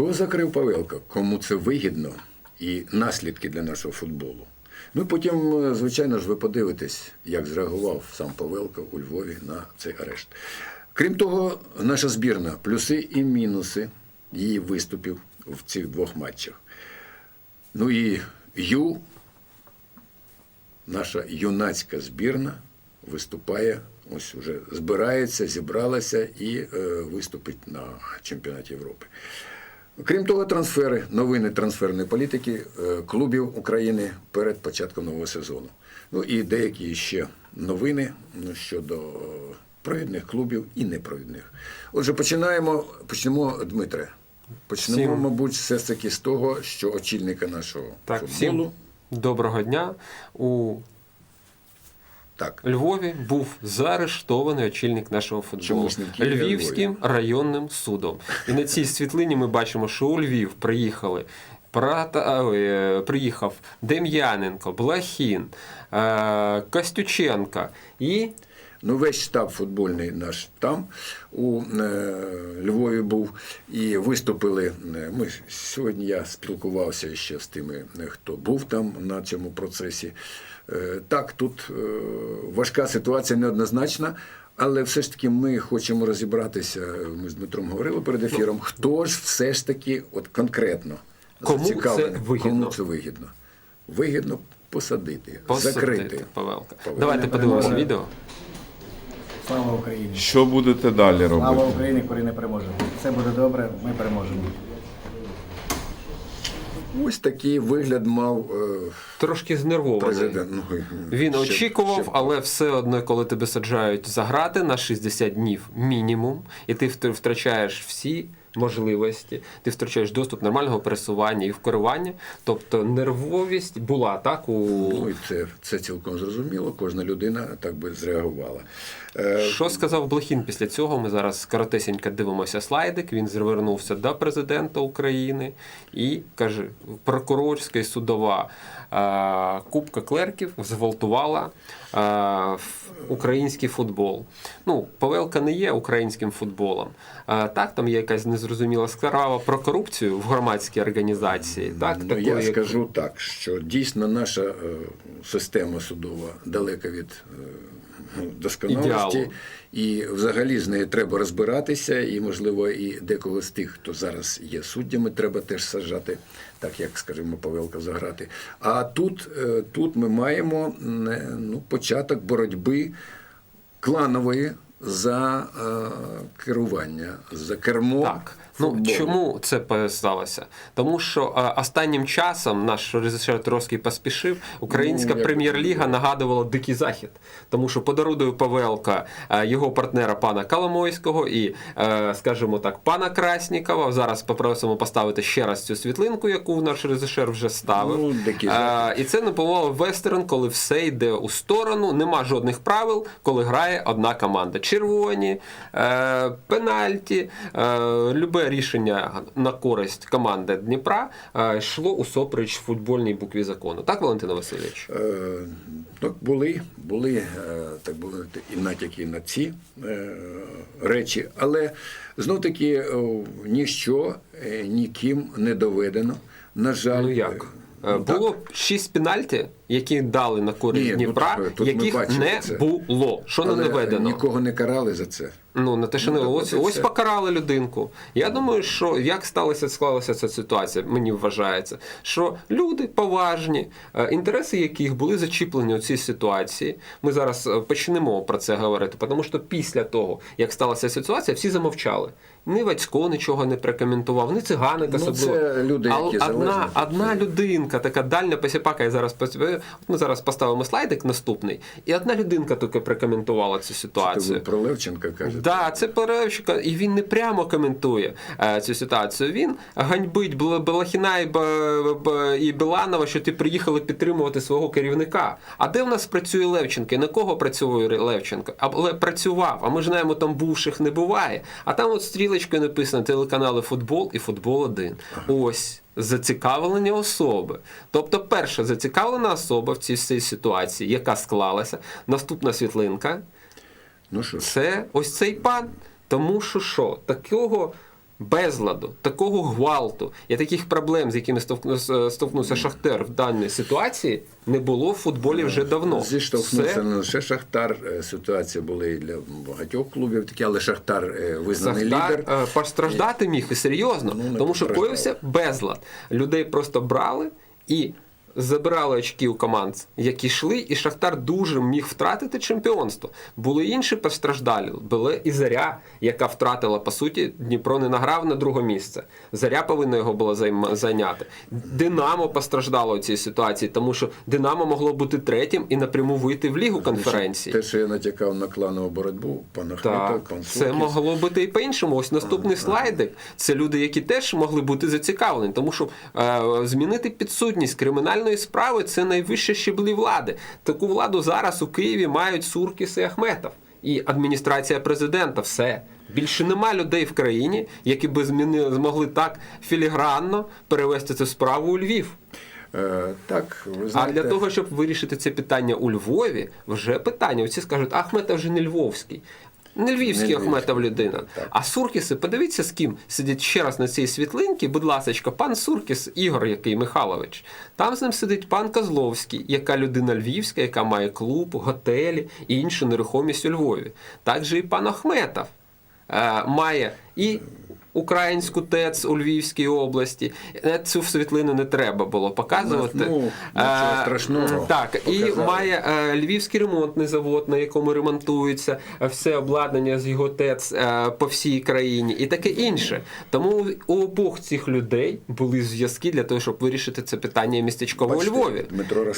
Хто закрив Павелка? Кому це вигідно і наслідки для нашого футболу? Ну потім, е, звичайно ж, ви подивитесь, як зреагував сам Павелко у Львові на цей арешт. Крім того, наша збірна плюси і мінуси її виступів в цих двох матчах. Ну і Ю, наша юнацька збірна, виступає, ось уже збирається, зібралася і е, виступить на чемпіонаті Європи. Крім того, трансфери, новини трансферної політики е, клубів України перед початком нового сезону. Ну і деякі ще новини ну, щодо провідних клубів і непровідних. Отже, починаємо, почнемо, Дмитре. Почнемо, Всім- мабуть, все ж таки з того, що очільника нашого Так, футболу. всім доброго дня. У Так, Львові був заарештований очільник нашого футболу Львівським районним судом. І на цій світлині ми бачимо, що у Львів приїхали. Прата, е, приїхав Дем'яненко, Блахін, е, Костюченка і Ну, весь штаб футбольний наш там у е, Львові був і виступили. Ми сьогодні я спілкувався ще з тими, хто був там на цьому процесі. Е, так, тут е, важка ситуація неоднозначна. Але все ж таки ми хочемо розібратися. Ми з Дмитром говорили перед ефіром. Хто ж все ж таки, от конкретно Кому зацікавлений? це вигідно? Кому це вигідно? Вигідно посадити, посадити закрити. Павелка. Павелка. Давайте подивимося відео. Слава Україні! Що будете далі робити? Слава? Україні, коли не переможемо. Все буде добре, ми переможемо. Ось такий вигляд мав е, Трошки знервований. президент. Ну, Він ще- очікував, ще- але все одно, коли тебе саджають за грати на 60 днів мінімум, і ти втр- втрачаєш всі можливості, ти втрачаєш доступ нормального пересування і вкерування. Тобто нервовість була так у Ну, і це, це цілком зрозуміло. Кожна людина так би зреагувала. Е, Що сказав Блохін після цього? Ми зараз коротесенько дивимося слайдик. Він звернувся до президента України і каже: прокурорська і судова кубка клерків зґвалтувала український футбол. Ну, Павелка не є українським футболом. Так, там є якась незрозуміла справа про корупцію в громадській організації. Так, ну, такої, я скажу так, що дійсно наша е, система судова далека від е, ну, досконалості, Ідеалу. і взагалі з нею треба розбиратися, і, можливо, і декого з тих, хто зараз є суддями, треба теж саджати, так як, скажімо, Павелка заграти. А тут, е, тут ми маємо е, ну, початок боротьби кланової за е, керування, за кермо. Так. Ну чому це сталося? Тому що е, останнім часом наш режисер Троцький поспішив. Українська Ну, прем'єр-ліга нагадувала дикий захід, тому що подарунує Павелка е, його партнера пана Коломойського і, е, скажімо так, пана Краснікова. Зараз попросимо поставити ще раз цю світлинку, яку наш режисер вже ставив. Ну, дикий Е, захід. і це напоминало вестерн, коли все йде у сторону, нема жодних правил, коли грає одна команда. Червоні, е, пенальті, е, любе рішення на користь команди Дніпра е, йшло усупереч футбольній букві закону. Так, Валентина Васильович? Так, були, були так мовити, і натяки на ці речі, але знов таки ніщо ніким не доведено. На жаль, Ну як? Е, так. Було шість пенальті, які дали на користь Ні, ну, Дніпра, тут- тут яких бачили не це. було. Що не наведено? Нікого не карали за це. Ну, на те, що Ну, не ось, ось покарали людинку. Я думаю, що як сталося, склалася ця ситуація, мені вважається, що люди поважні, е, інтереси яких були зачіплені у цій ситуації. Ми зараз е, почнемо про це говорити, тому що після того, як сталася ситуація, всі замовчали. Ні Вацько нічого не прокоментував, ні циганик Ну, особливо. це люди, А які одна, залежні. одна людинка, така дальня посіпака, я зараз ми зараз поставимо слайдик наступний, і одна людинка тільки прокоментувала цю ситуацію. ви про Левченка кажете. Да, це Перевчика, і він не прямо коментує е, цю ситуацію. Він ганьбить Балахіна і, і Біланова, що ти приїхали підтримувати свого керівника. А де в нас працює Левченко? І на кого працює Левченко? Але працював. А ми ж знаємо, там бувших не буває. А там от стрілочкою написано телеканали Футбол і Футбол 1. Ось. Зацікавлені особи. Тобто, перша зацікавлена особа в цій всій ситуації, яка склалася. Наступна світлинка. Ну що Це ось цей пан. Тому що що, такого безладу, такого гвалту і таких проблем, з якими стовкнувся, стовкнувся Шахтер в даній ситуації, не було в футболі вже давно. Зіштовхнувся Все не лише Шахтар. е, Ситуація була і для багатьох клубів такі, але Шахтар е, визнаний Шахтар лідер. е, постраждати міг і серйозно, Ну, тому що коївся безлад. Людей просто брали і забирали очки у команд, які йшли, і Шахтар дуже міг втратити чемпіонство. Були інші постраждалі. Була і Заря, яка втратила, по суті, Дніпро не награв на друге місце. Заря повинна його було займ- зайняти. Динамо постраждало у цій ситуації, тому що Динамо могло бути третім і напряму вийти в лігу конференції. Те, що я натякав на кланову боротьбу, пан Ахметов, пан це могло бути і по-іншому. Ось наступний слайдик. Це люди, які теж могли бути зацікавлені, тому що е, змінити підсудність кримінальної справи це найвищі щеблі влади. Таку владу зараз у Києві мають Суркіс і Ахметов. І адміністрація президента, все. Більше нема людей в країні, які би зміни, змогли так філігранно перевести цю справу у Львів. Е, так, ви А для того, щоб вирішити це питання у Львові, вже питання. Всі скажуть, Ахметов вже не львовський. Не львівський Ахметов людина. так. А Суркіси, подивіться, з ким сидить ще раз на цій світлинці, будь ласка, пан Суркіс, Ігор який Михайлович. Там з ним сидить пан Козловський, яка людина львівська, яка має клуб, готелі і іншу нерухомість у Львові. Так же і пан Ахметов е, має і українську ТЕЦ у Львівській області. Е, Цю світлину не треба було показувати. Ну, нічого Е, страшного. Так, і має е, львівський ремонтний завод, на якому ремонтується все обладнання з його ТЕЦ по всій країні, і таке інше. Тому у обох цих людей були зв'язки для того, щоб вирішити це питання містечково у Львові.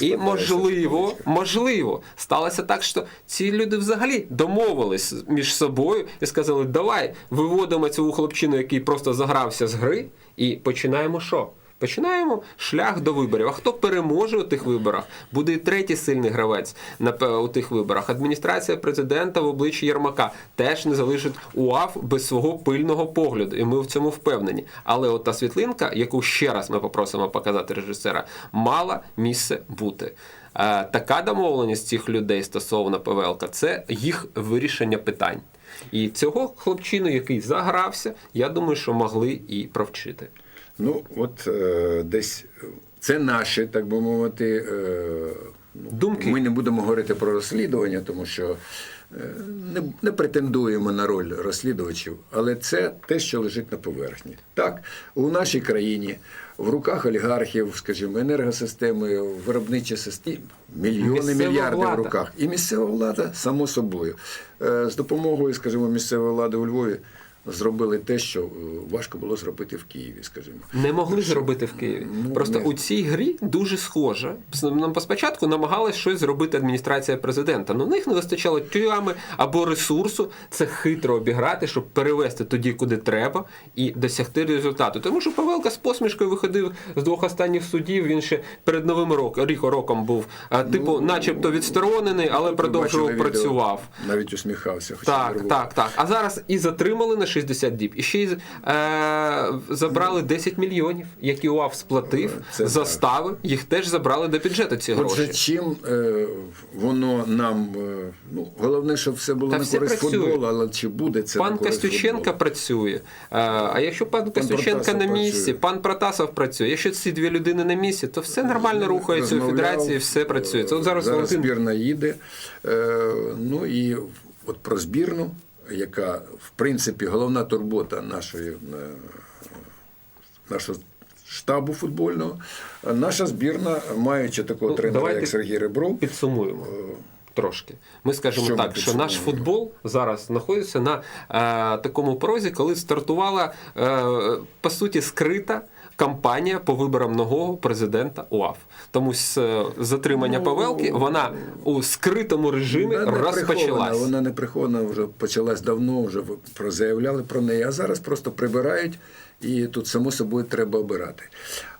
І можливо, можливо, сталося так, що ці люди взагалі домовились між собою і сказали: давай виводимо цього хлопчину, який просто загрався з гри, і починаємо що? Починаємо шлях до виборів. А хто переможе у тих виборах, буде і третій сильний гравець на у тих виборах. Адміністрація президента в обличчі Єрмака теж не залишить УАФ без свого пильного погляду, і ми в цьому впевнені. Але от та світлинка, яку ще раз ми попросимо показати режисера, мала місце бути. Е, Така домовленість цих людей стосовно ПВЛК – це їх вирішення питань. І цього хлопчину, який загрався, я думаю, що могли і провчити. Ну, от е, десь це наші, так би мовити, е, ну, Думки. Ми не будемо говорити про розслідування, тому що е, не, не претендуємо на роль розслідувачів, але це те, що лежить на поверхні. Так, у нашій країні в руках олігархів, скажімо, енергосистеми, виробничі систем мільйони, Місцева мільярди влада. в руках. І місцева влада, само собою. Е, З допомогою, скажімо, місцевої влади у Львові зробили те, що е, важко було зробити в Києві, скажімо. Не могли зробити в Києві. Ну, Просто не- у цій грі дуже схоже. Нам спочатку намагалась щось зробити адміністрація президента. Ну, них не вистачало тюрями або ресурсу. Це хитро обіграти, щоб перевести тоді, куди треба, і досягти результату. Тому що Павелка з посмішкою виходив з двох останніх судів. Він ще перед новим роком, рік роком був, а, типу, начебто відсторонений, але продовжував працював. Навіть усміхався. Хоча Так, так, так. А зараз і затримали на 60 діб, і ще й е, забрали 10 мільйонів, які УАФ сплатив, Це застави, їх теж забрали до бюджету ці Отже, гроші. чим е, воно нам е, ну головне, щоб все було Та на все користь працює. футболу, але чи буде це Пан Костюченка працює. Е, А якщо пан Костюченка Протасов на місці, працює. пан Протасов працює. Якщо ці дві людини на місці, то все нормально рухається у федерації, все працює. Це от зараз, зараз збірна їде. Е, ну і от про збірну, яка в принципі головна турбота нашої е, нашого штабу футбольного. Наша збірна, маючи такого Ну, тренера, давайте як Сергій Ребров, підсумуємо. Трошки. Ми скажемо Що ми так, що наш футбол зараз знаходиться на е, такому порозі, коли стартувала е, по суті скрита кампанія по виборам нового президента УАФ. Тому з е, затримання Ну, Павелки вона у скритому режимі Вона розпочалась. Вона не прихована, вже почалась давно, вже про- заявляли про неї, а зараз просто прибирають, і тут само собою треба обирати.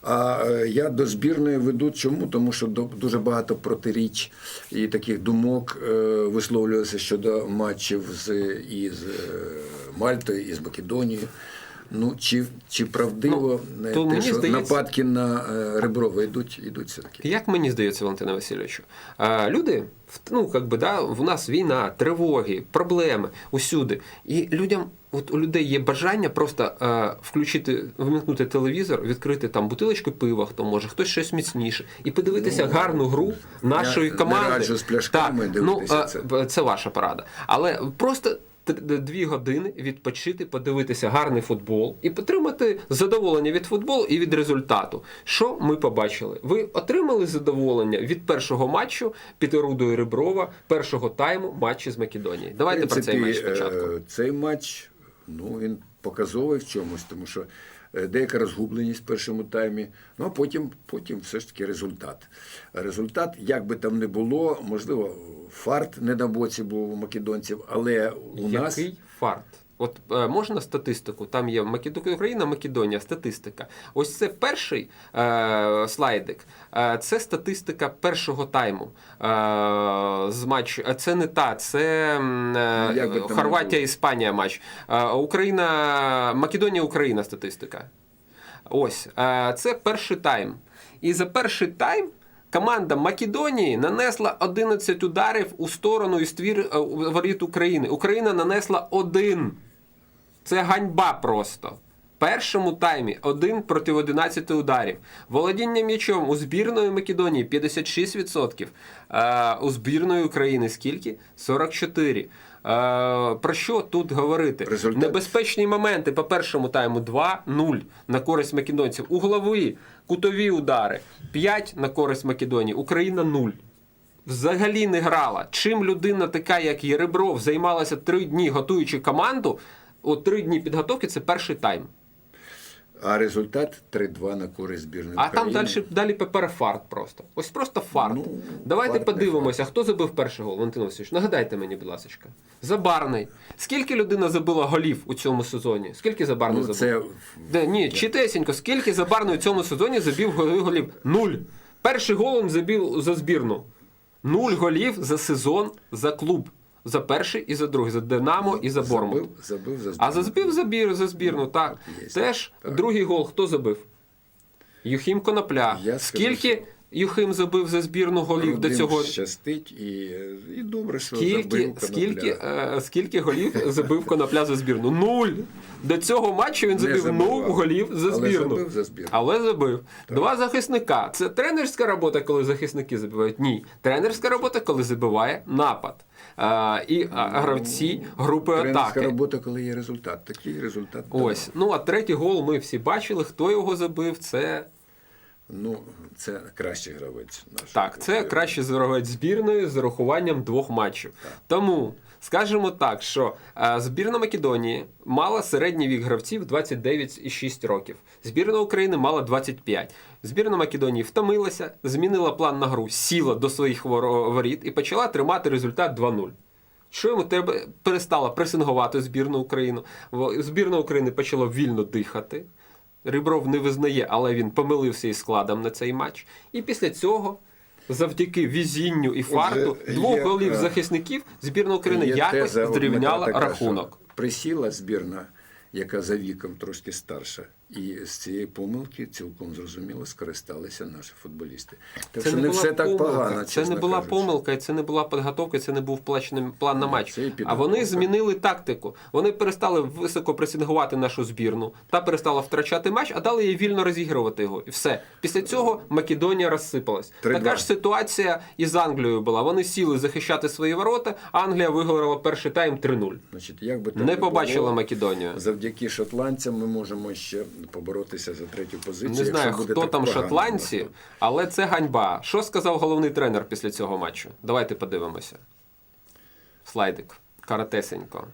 А е, я до збірної веду чому? Тому що дуже багато протиріч і таких думок е, висловлювалося щодо матчів з із Мальтою і з Македонією. Ну, чи, чи правдиво Ну, то те, мені що здається- нападки на е, Реброва йдуть, йдуть все-таки? Як мені здається, Валентина Васильовичу, люди, ну как би, да, в нас війна, тривоги, проблеми усюди. І людям, от у людей є бажання просто е, включити, вимкнути телевізор, відкрити там бутилочку пива, хто може, хтось щось міцніше, і подивитися Ну, гарну гру нашої не команди. раджу з пляшками так, ну, дивитися е, це. це ваша порада. Але просто. Дві години відпочити, подивитися гарний футбол і отримати задоволення від футболу і від результату. Що ми побачили? Ви отримали задоволення від першого матчу під орудою Реброва, першого тайму матчі з Македонією. Давайте принципі, про цей матч спочатку. е, Цей матч ну, він показовий в чомусь, тому що деяка розгубленість в першому таймі, ну а потім, потім все ж таки результат. Результат, як би там не було, можливо, фарт не на боці був у македонців, але у нас. Який фарт? От е, можна статистику? Там є Македо... Україна, Македонія, статистика. Ось це перший е, слайдик. Е, це статистика першого тайму е, з матчу. Е, Це не та, це е, Ну, Хорватія. Іспанія матч. Е, Україна, Македонія, Україна статистика. Ось е, це перший тайм. І за перший тайм. Команда Македонії нанесла 11 ударів у сторону і ствір е, воріт України. Україна нанесла один. Це ганьба просто. Першому таймі один проти 11 ударів. Володіння м'ячом у збірної Македонії 56%. Е, у збірної України скільки? 44%. Е, про що тут говорити? Результат? Небезпечні моменти по першому тайму 2-0 на користь македонців. Углові, кутові удари 5 на користь Македонії. Україна 0 взагалі не грала. Чим людина така, як Єребров, займалася три дні готуючи команду, от три дні підготовки це перший тайм. А результат 3-2 на користь збірної А там далі, далі ППР фарт просто. Ось просто фарт. Ну, Давайте фарт подивимося, хто забив перший гол, Валентин Васильович. Нагадайте мені, будь ласка. Забарний. Скільки людина забила голів у цьому сезоні? Скільки Забарний Ну, забив? це Де, ні, читесенько, скільки Забарний у цьому сезоні забив голів? Нуль. Перший гол він забив за збірну. Нуль голів за сезон за клуб. За перший і за другий, за Динамо і за Бормут. забив, забив за А за збив за, бір, за збірну, так. Є. Теж Так. другий гол хто забив? Юхім Конопля. Я скажу, Скільки Юхим забив за збірну голів до цього? щастить і, і добре, що Скільки, забив скільки, Конопля. е, скільки голів забив Конопля за збірну? Нуль. До цього матчу він забив нуль голів за Але збірну. забив за збірну. Але забив. Два захисника. Це тренерська робота, коли захисники забивають? Ні. Тренерська робота, коли забиває напад. Е, і а, гравці групи Тренерська атаки. робота, коли є результат. Такий результат. Ось. Ну а третій гол ми всі бачили. Хто його забив? Це Ну, це кращий гравець наш. Так, це краще гравець збірної з урахуванням двох матчів. Тому скажемо так, що е, збірна Македонії мала середній вік гравців 29,6 років. Збірна України мала 25. Збірна Македонії втомилася, змінила план на гру, сіла до своїх воріт і почала тримати результат 2-0. Що йому треба перестала пресингувати збірну Україну. Збірна України почала вільно дихати. Рибров не визнає, але він помилився із складом на цей матч. І після цього, завдяки візінню і фарту, є, двох голів е, захисників збірна України Є якось теза у зрівняла така, що рахунок. Присіла збірна, яка за віком трошки старша, і з цієї помилки цілком зрозуміло скористалися наші футболісти. Так що не все так помилка, погано. Це не була кажучи. помилка, це не була підготовка, це не був плачений план на матч. це А вони змінили тактику. Вони перестали високо пресингувати нашу збірну та перестала втрачати матч, а дали їй вільно розігрувати його. І все. Після цього Македонія розсипалась. 3-2. Така ж ситуація і з Англією була. Вони сіли захищати свої ворота. Англія виграла перший тайм 3-0. Значить, як би Не було, побачила Македонію. Завдяки шотландцям ми можемо ще поборотися за третю позицію. Не якщо знаю, буде хто там шотландці, але це ганьба. Що сказав головний тренер після цього матчу? Давайте подивимося. Слайдик. Каратесенько.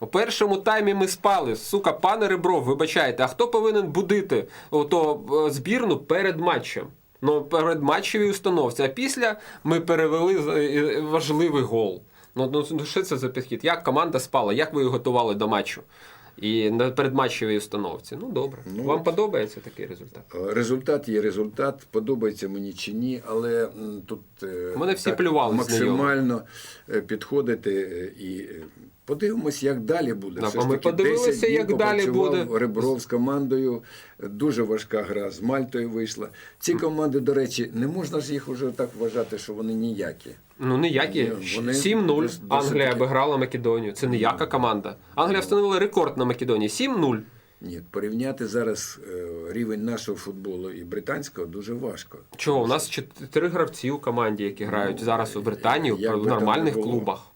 У першому таймі ми спали. Сука, пане Ребров, вибачайте, а хто повинен будити ото е, збірну перед матчем? Ну, перед матчевій установці. А після ми перевели е, важливий гол. Ну, ну, ну що це за підхід? Як команда спала? Як ви її готували до матчу? І на передматчевій установці. Ну, добре. Ну, Вам подобається такий результат? Е, Результат є результат, подобається мені чи ні, але тут е, Мене всі плювали максимально е, підходити і Подивимось, як далі буде. Да, Все ж ми таки подивилися, 10 днів як далі буде. Ребров з командою. Дуже важка гра з Мальтою вийшла. Ці команди, до речі, не можна ж їх уже так вважати, що вони ніякі. Ну ніякі. Ні, вони 7-0 дос- Англія таки- обіграла Македонію. Це ніяка команда. Англія встановила рекорд на Македонії. 7-0. Ні, порівняти зараз е, рівень нашого футболу і британського дуже важко. Чого? У нас чотири гравці у команді, які грають зараз у Британії в нормальних було. клубах.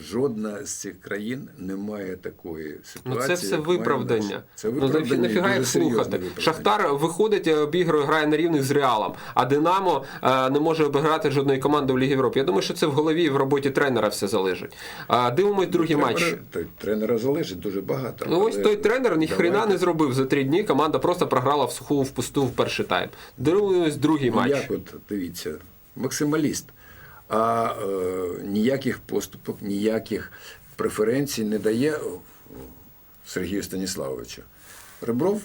Жодна з цих країн не має такої Ну ситуації. це все виправдання. Це ну виправдання. і нафіга їх слухати. Шахтар виходить, е, обігрує, грає на рівних з Реалом, а Динамо е, не може обіграти жодної команди в Лігі Європи. Я думаю, що це в голові і в роботі тренера все залежить. А, дивимось другий Тренера- матч. той Тренера залежить дуже багато. Ну ось той тренер ні хрена не зробив за три дні. Команда просто програла в суху в пусту в перший тайм. Дивимось другий Ну, матч. як от дивіться, максималіст. А е, ніяких поступок, ніяких преференцій не дає Сергію Станіславовичу. Ребров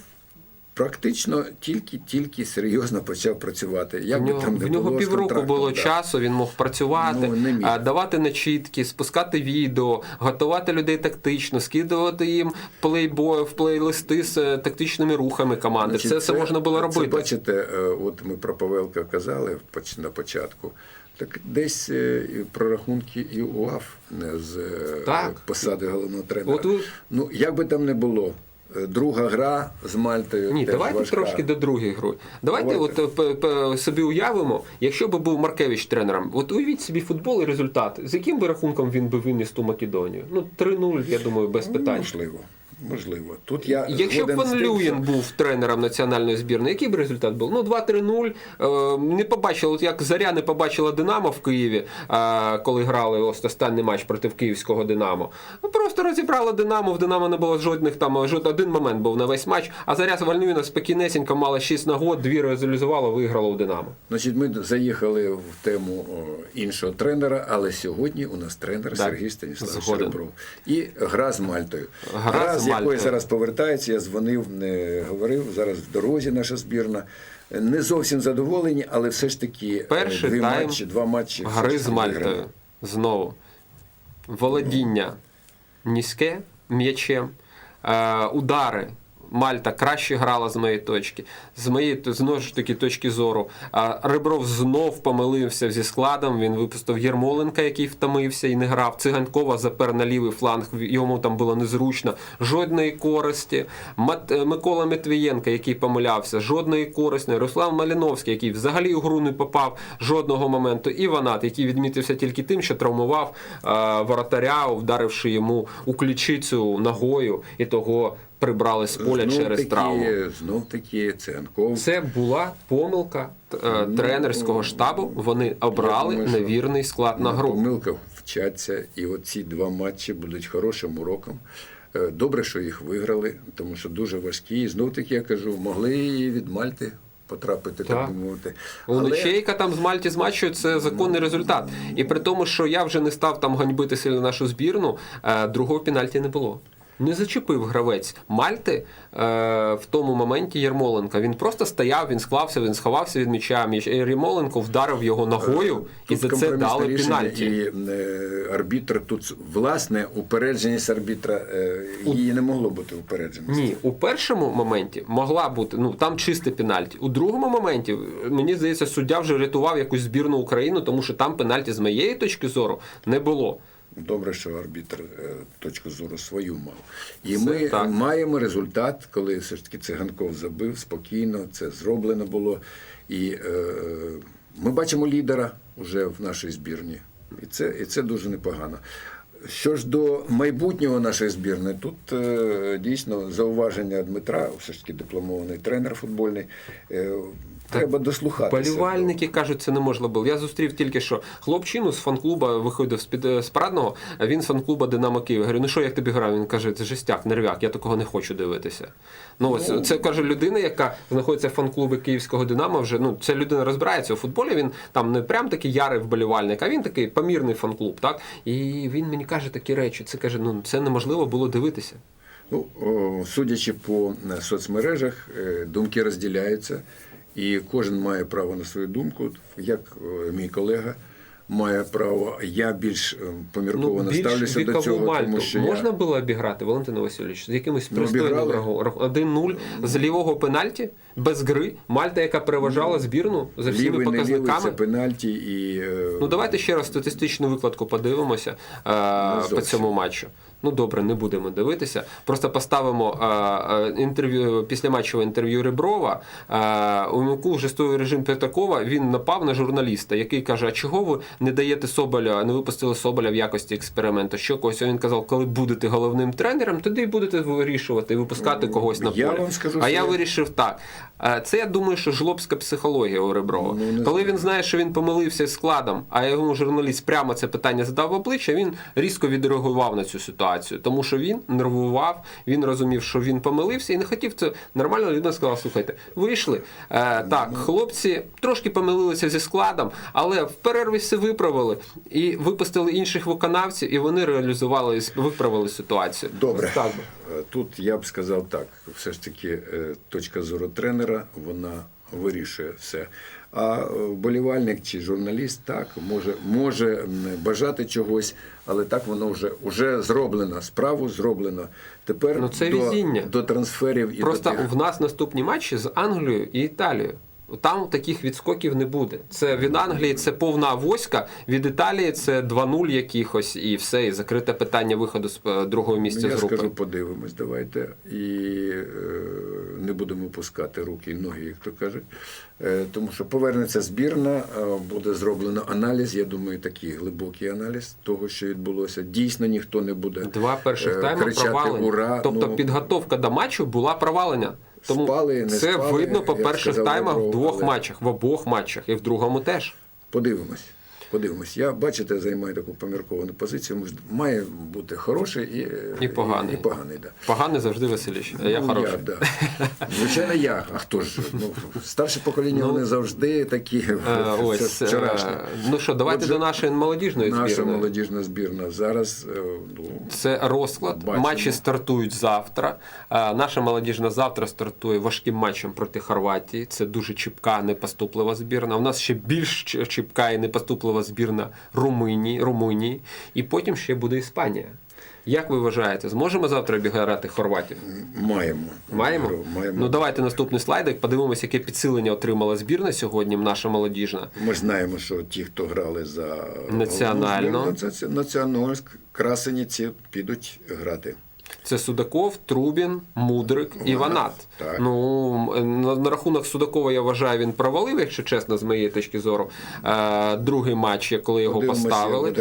практично тільки-тільки серйозно почав працювати. Як В би нього, там не в нього півроку було да. часу, він мог працювати, Ну, не міг. давати начітки, спускати відео, готувати людей тактично, скидувати їм в плейлисти з е, тактичними рухами команди. Значить, це все можна було робити. Це, бачите, е, от ми про Павелка казали на початку. Так десь е, прорахунки і УАФ не з е, Так. посади головного тренера. От ви- Ну, як би там не було, е, друга гра з Мальтою. Ні, теж давайте важка. трошки до другої гри. Давайте, Давайте. от п- п- собі уявимо, якщо би був Маркевич тренером, от уявіть собі футбол і результат. З яким би рахунком він би виніс ту Македонію? Ну 3-0, я думаю, без Ну, питань. Можливо. Можливо. Тут я Якщо б Люєн що- був тренером національної збірної, який б результат був? Ну, 2-3-0. Е, Не побачили, от як Заря не побачила Динамо в Києві, е, коли грали останній матч проти київського Динамо. Ну, просто розібрала Динамо, в Динамо не було жодних там, жод, один момент був на весь матч, а Заря Люєна спокійнесенько мала 6 нагод, дві реалізувала, виграла у Динамо. Значить, ми заїхали в тему іншого тренера, але сьогодні у нас тренер Так, Сергій Станіславович згоден. Ребров. І гра з Мальтою. Гра з якої зараз повертається, я дзвонив, не говорив. Зараз в дорозі наша збірна. Не зовсім задоволені, але все ж таки е, Перший дві тайм матчі, два матчі. Гри з Мальтою. Знову. Володіння низьке м'ячем. Е, удари. Мальта краще грала з моєї точки. З моєї знову ж таки точки зору. Ребров знов помилився зі складом. Він випустив Єрмоленка, який втомився і не грав. Циганкова запер на лівий фланг. Йому там було незручно. Жодної користі. Мат... е, Микола Матвієнка, який помилявся, жодної користі. Руслан Маліновський, який взагалі у гру не попав жодного моменту. І Ванат, який відмітився тільки тим, що травмував е, воротаря, вдаривши йому у ключицю ногою, і того прибрали з поля Знов через таки, травму. Знов таки Циганков. Це була помилка е, тренерського штабу. Вони обрали думаю, невірний склад на гру. помилках вчаться, і оці два матчі будуть хорошим уроком. Е, Добре, що їх виграли, тому що дуже важкі. І знов таки я кажу, могли і від Мальти потрапити, так, Так. би мовити. Лучейка там з Мальті з змачує це законний результат. І при тому, що я вже не став там ганьбити сильно нашу збірну, е, другого пенальті не було. Не зачепив гравець Мальти е, в тому моменті Єрмоленка. Він просто стояв, він склався, він сховався від м'яча. М'яч- Єрмоленко вдарив його ногою, і за це дали пенальті. І е, арбітр тут, власне, упередженість арбітра, е, її не могло бути упередженість. Ні, у першому моменті могла бути, ну там чисте пенальті. У другому моменті, мені здається, суддя вже рятував якусь збірну Україну, тому що там пенальті з моєї точки зору не було. Добре, що арбітр е, точку зору свою мав. І Це ми так. маємо результат, коли все ж таки Циганков забив спокійно, це зроблено було. І е, ми бачимо лідера вже в нашій збірні. І це, і це дуже непогано. Що ж до майбутнього нашої збірної, тут е, дійсно зауваження Дмитра, все ж таки дипломований тренер футбольний. Треба дослухатися. Полювальники кажуть, це не можна було. Я зустрів тільки що хлопчину з фан-клуба виходив з під з Парадного, а він з фан-клуба Динамо Київ. Я Говорю, ну що як тобі грав? Він каже, це жестяк, нервяк, я такого не хочу дивитися. Ну ось це каже людина, яка знаходиться в фан-клубі Київського Динамо. Вже ну ця людина розбирається у футболі. Він там не прям такий ярий вболівальник, а він такий помірний фан-клуб. Так і він мені каже такі речі. Це каже, ну це неможливо було дивитися. Ну, судячи по е, соцмережах, е, думки розділяються, і кожен має право на свою думку. Як е, мій колега має право. Я більш е, помірковано Ну, більш ставлюся до цього, Мальту тому що можна я... було обіграти, Валентин Васильович, з якимось Ну, пристойним рахунком. 1-0 з лівого пенальті, без гри. Мальта, яка переважала збірну за всіми лівий, не лівий, це показниками. пенальті і е, Ну давайте ще раз статистичну викладку подивимося е, по цьому матчу. Ну добре, не будемо дивитися. Просто поставимо е, е, інтерв'ю після матчове інтерв'ю Реброва. Е, у яку жестовий режим П'ятакова він напав на журналіста, який каже: А чого ви не даєте Соболя, не випустили Соболя в якості експерименту? Що когось він казав, коли будете головним тренером, тоді будете вирішувати випускати когось на Я поле. вам скажу, а я я- вирішив так. Це я думаю, що жлобська психологія у Реброва. Ну, коли він знає, що він помилився з складом, а йому журналіст прямо це питання задав в обличчя, він різко відреагував на цю ситуацію, тому що він нервував, він розумів, що він помилився і не хотів це. Нормально людина сказала: слухайте, вийшли. Е, так, хлопці трошки помилилися зі складом, але в перерві все виправили і випустили інших виконавців, і вони реалізували виправили ситуацію. Добре. Так. Е, Тут я б сказав так: все ж таки, е, точка зору тренера вона вирішує все. А е, вболівальник чи журналіст так може, може бажати чогось, але так воно вже, вже зроблено. Справу зроблено. Тепер Ну, це до, до трансферів і Просто до тих... в нас наступні матчі з Англією і Італією. Там таких відскоків не буде. Це від Англії це повна авоська, від Італії це 2-0 якихось і все, і закрите питання виходу з е, другого місця Ну, я з групи. скажу, подивимось, давайте. І е, не будемо пускати руки і ноги, як то кажуть. Е, тому що повернеться збірна, е, буде зроблено аналіз. Я думаю, такий глибокий аналіз того, що відбулося. Дійсно, ніхто не буде Два перших е, тайми кричати провалені. Ура! тобто Ну, підготовка до матчу була провалена. Тому Спали, не це спали, видно по перших таймах в двох але- матчах, в обох матчах, і в другому теж. Подивимось. Подивимось. Я, бачите, займаю таку помірковану позицію. Мож- Має бути хороший і, е, І поганий. І, і поганий да. Поганий завжди веселіше. а Я Ну, хороший. Я, да. Звичайно, я. А хто ж? Ну, старше покоління вони завжди такі. Е, Це Ось, вчорашні. е, ну що, давайте Отже, до нашої молодіжної Наша збірної. молодіжна збірна зараз е, ну, Це розклад. Бачимо. Матчі стартують завтра. Е, Наша молодіжна завтра стартує важким матчем проти Хорватії. Це дуже чіпка, непоступлива збірна. У нас ще більш чіпка і непоступлива збірна Румунії, Румунії. І потім ще буде Іспанія. Як ви вважаєте, зможемо завтра обіграти Хорватію? маємо. Маємо? маємо. Ну давайте наступний слайдик. Подивимося, яке підсилення отримала збірна сьогодні. Наша молодіжна. Ми знаємо, що ті, хто грали за збірну, це національськ, красеніці підуть грати. Це Судаков, Трубін, Мудрик і Ванат, так. Ну на, на рахунок Судакова я вважаю, він провалив, якщо чесно, з моєї точки зору. Е, другий матч, коли його Подивимося, поставили.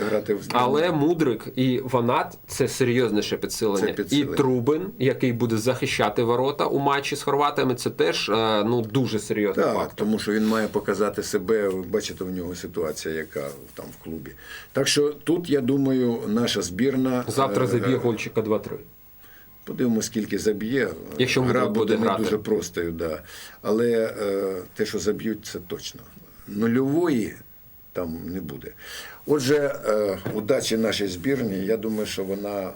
Але Мудрик і Ванат це серйозніше підсилення. Це підсилення. І Трубин, який буде захищати ворота у матчі з хорватами, це теж е, ну дуже серйозний Так, фактор. тому що він має показати себе. Бачите, в нього ситуація, яка там в клубі. Так що тут, я думаю, наша збірна Завтра е, заб'є гольчика 2-3. Подивимося, скільки заб'є. Якщо Гра буде буде не грати. дуже простою, да. але е, те, що заб'ють, це точно. Нульової там не буде. Отже, е, удачі нашій збірні. Я думаю, що вона е,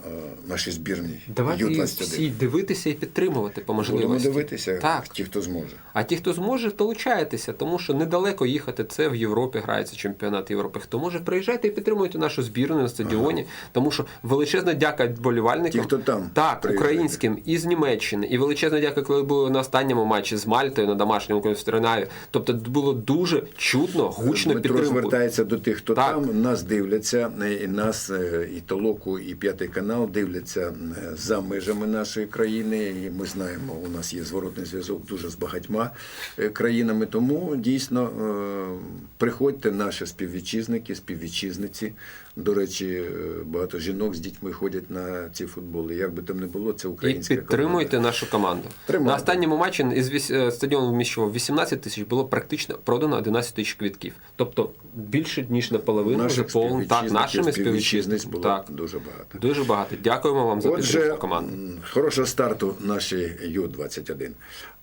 нашій збірній Давайте всі дивитися і підтримувати по Будемо можливості. дивитися, Так. ті, хто зможе. А ті, хто зможе, долучайтеся, тому що недалеко їхати. Це в Європі грається чемпіонат Європи. Хто може, приїжджайте і підтримуйте нашу збірну на стадіоні, тому що величезна дяка вболівальникам. Ті, хто там, так, приїжджайте. українським із Німеччини, і величезна дяка, коли були на останньому матчі з Мальтою на домашньому конференалі. Тобто було дуже чутно, гучно Дмитро підтримку. звертається до тих, хто Так. там нас дивляться, і нас, е, і Толоку, і п'ятий канал дивляться е, за межами нашої країни. І ми знаємо, у нас є зворотний зв'язок дуже з багатьма е, країнами. Тому дійсно е, приходьте наші співвітчизники, співвітчизниці. До речі, е, багато жінок з дітьми ходять на ці футболи. Як би там не було, це І підтримуйте команда. нашу команду. Тримайте. На останньому матчі із е, стадіону вміщував 18 тисяч, було практично продано 11 тисяч квітків. Тобто більше ніж наполовину вже Наших повно. Так, нашими співвітчизниць було Так. дуже багато. Дуже багато. Дякуємо вам за Отже, підтримку команди. хорошого старту нашій Ю-21.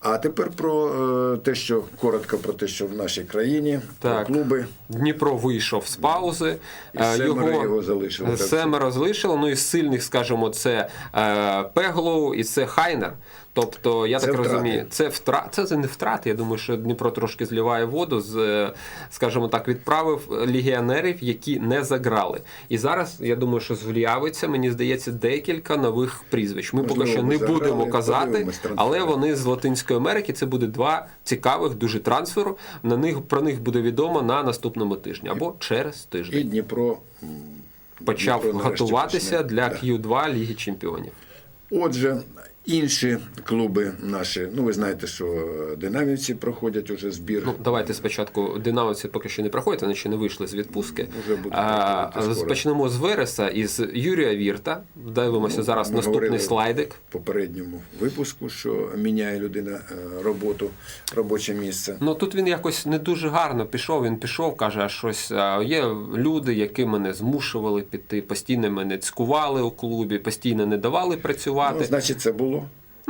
А тепер про е, те, що коротко про те, що в нашій країні, Так. про клуби. Дніпро вийшов з паузи. І Е, семеро його залишили, так? Семеро залишило. Ну і з сильних, скажімо, це е, Пеглоу і це Хайнер. Тобто, я Це так втрати. розумію, це втра... це, це не втрати. Я думаю, що Дніпро трошки зливає воду з, е, скажімо так, відправив легіонерів, які не заграли. І зараз я думаю, що з'явиться, мені здається, декілька нових прізвищ. Ми поки що не заграли, будемо казати, але вони з Латинської Америки. Це буде два цікавих дуже трансферу. На них про них буде відомо на наступному тижні або через тиждень. І Дніпро Почав Дніпро готуватися почне. для Да. Q2 Ліги Чемпіонів. Отже, інші клуби наші, ну ви знаєте, що динамівці проходять уже збір. Ну, давайте спочатку динамовці поки що не проходять, вони ще не вийшли з відпустки. Вже будуть А, почнемо з Вереса із Юрія Вірта. Дивимося Ну, зараз наступний слайдик. в попередньому випуску, що міняє людина е, роботу, робоче місце. Ну тут він якось не дуже гарно пішов. Він пішов, каже, а щось є люди, які мене змушували піти, постійно мене цькували у клубі, постійно не давали працювати. Ну, значить, це було.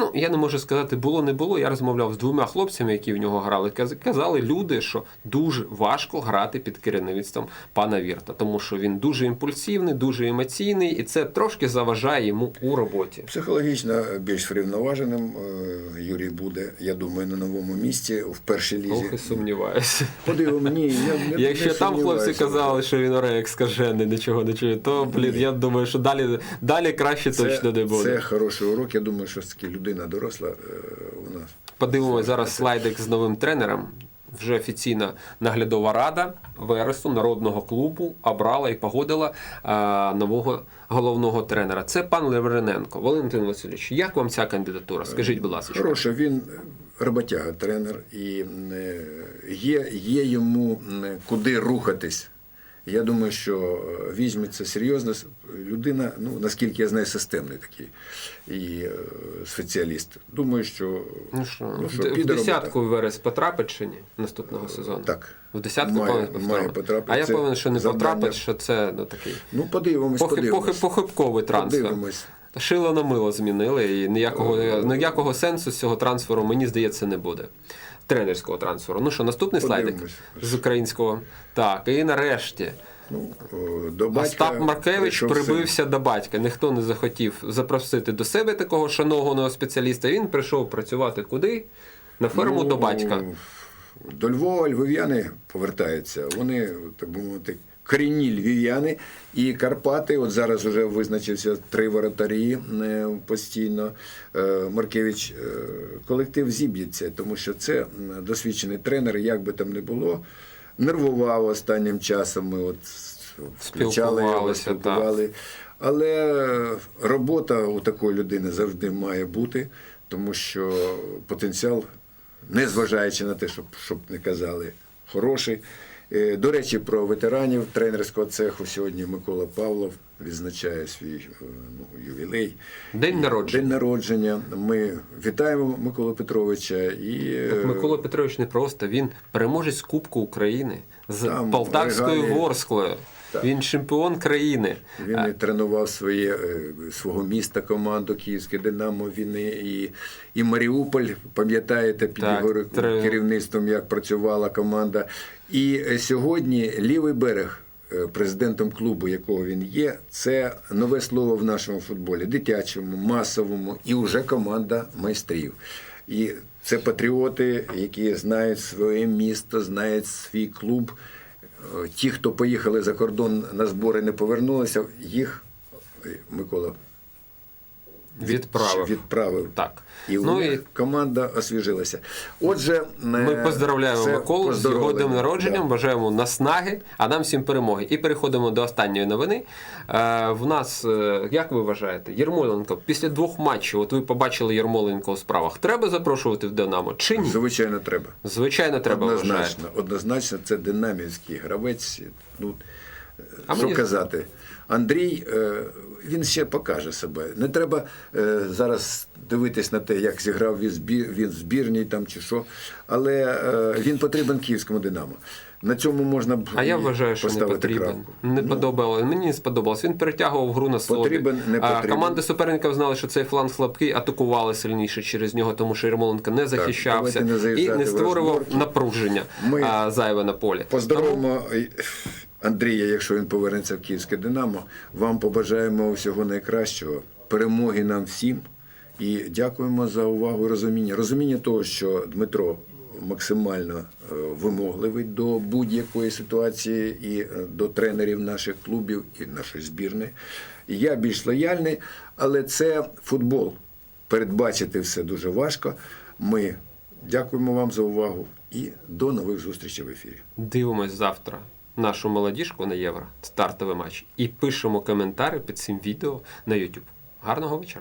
Ну, я не можу сказати, було не було. Я розмовляв з двома хлопцями, які в нього грали. Каз- Казали люди, що дуже важко грати під керівництвом пана Вірта, тому що він дуже імпульсивний, дуже емоційний, і це трошки заважає йому у роботі. Психологічно більш врівноваженим е, Юрій буде, я думаю, на новому місці в першій лізі. Ох, і сумніваюся. Подивимо, ні, я не Якщо не там хлопці казали, що він орек скажений, нічого не чує, то блін, я думаю, що далі, далі краще точно не буде. Це хороший урок. Я думаю, що таки людина доросла, е, вона Подивимось зараз слайдик з новим тренером. Вже офіційна наглядова рада Вересу народного клубу обрала і погодила а, нового головного тренера. Це пан Левриненко. Валентин Васильович, як вам ця кандидатура? Скажіть, будь ласка. Хороше, він роботяга, тренер, і е, є, є йому е, куди рухатись. Я думаю, що е, візьметься серйозно людина, ну наскільки я знаю, системний такий і е, спеціаліст. Думаю, що, Ну що, ну, що д- в десятку. Верес потрапить чи ні наступного сезону? Так. В десятку Має- повинен має потрапити. А я певен, що не завдання. потрапить, що це ну, такий Ну, подивимось, похи, похи, похибковий трансфер. Подивимось. Шило на мило змінили, і ніякого, ніякого сенсу з цього трансферу, мені здається, не буде. Тренерського трансферу. Ну що, наступний слайдик з українського. Так, і нарешті. Ну, до батька Остап Маркевич прибився син. до батька. Ніхто не захотів запросити до себе такого шанованого спеціаліста. Він прийшов працювати куди? На ферму Ну, до батька. До Львова львів'яни повертаються. Вони, так би мовити, корінні львів'яни і Карпати. От зараз вже визначився три воротарі е, постійно. Е, Маркевич, е, колектив зіб'ється, тому що це досвідчений тренер, як би там не було. Нервував останнім часом. Ми от включали його, спілкували. Але робота у такої людини завжди має бути, тому що потенціал, незважаючи на те, щоб, щоб не казали, хороший. Е, До речі, про ветеранів тренерського цеху сьогодні Микола Павлов відзначає свій е, ну, ювілей. День народження. День народження. Ми вітаємо Микола Петровича і Так Микола Петрович не просто, він переможець Кубку України з Там Полтавською регалії. Ворсклою. Так. Він чемпіон країни. Він і тренував своє, е, свого міста команду Київське Динамо. Він і, і, Маріуполь, пам'ятаєте, під Так, його тре- керівництвом, як працювала команда. І е, сьогодні лівий берег, е, президентом клубу, якого він є, це нове слово в нашому футболі, дитячому, масовому, і вже команда майстрів. І це патріоти, які знають своє місто, знають свій клуб. Ті, хто поїхали за кордон на збори, не повернулися, їх Микола Відправив. відправив. Так. І Ну них і команда освіжилася. Отже, Ми поздравляємо Миколу з його днем народженням, бажаємо наснаги, а нам всім перемоги. І переходимо до останньої новини. Е, в нас, е, як ви вважаєте, Єрмоленко після двох матчів, от ви побачили Єрмоленко у справах, треба запрошувати в Динамо чи ні? Звичайно, треба. Звичайно, треба вважаєте. Однозначно, однозначно, це динамівський гравець. Ну, А що мені- казати? Андрій, е, він ще покаже себе. Не треба е, зараз дивитись на те, як зіграв він в збірній там чи що. Але е, він потрібен київському Динамо. На цьому можна б А я вважаю, що не потрібен. крапку. Не Ну, подобалося. Мені не сподобалось. Він перетягував гру на слобі. Потрібен, не потрібен. команди суперників знали, що цей фланг слабкий, атакували сильніше через нього, тому що Ярмоленко не захищався давайте не і не створював напруження Ми а, зайве на полі. Поздоровимо е, Андрія, якщо він повернеться в Київське Динамо. Вам побажаємо всього найкращого, перемоги нам всім. І дякуємо за увагу і розуміння. Розуміння того, що Дмитро максимально е, вимогливий до будь-якої ситуації і е, до тренерів наших клубів і нашої збірної. Я більш лояльний, але це футбол. Передбачити все дуже важко. Ми дякуємо вам за увагу і до нових зустрічей в ефірі. Дивимось завтра нашу молодіжку на євро, стартовий матч, і пишемо коментарі під цим відео на YouTube. Гарного вечора!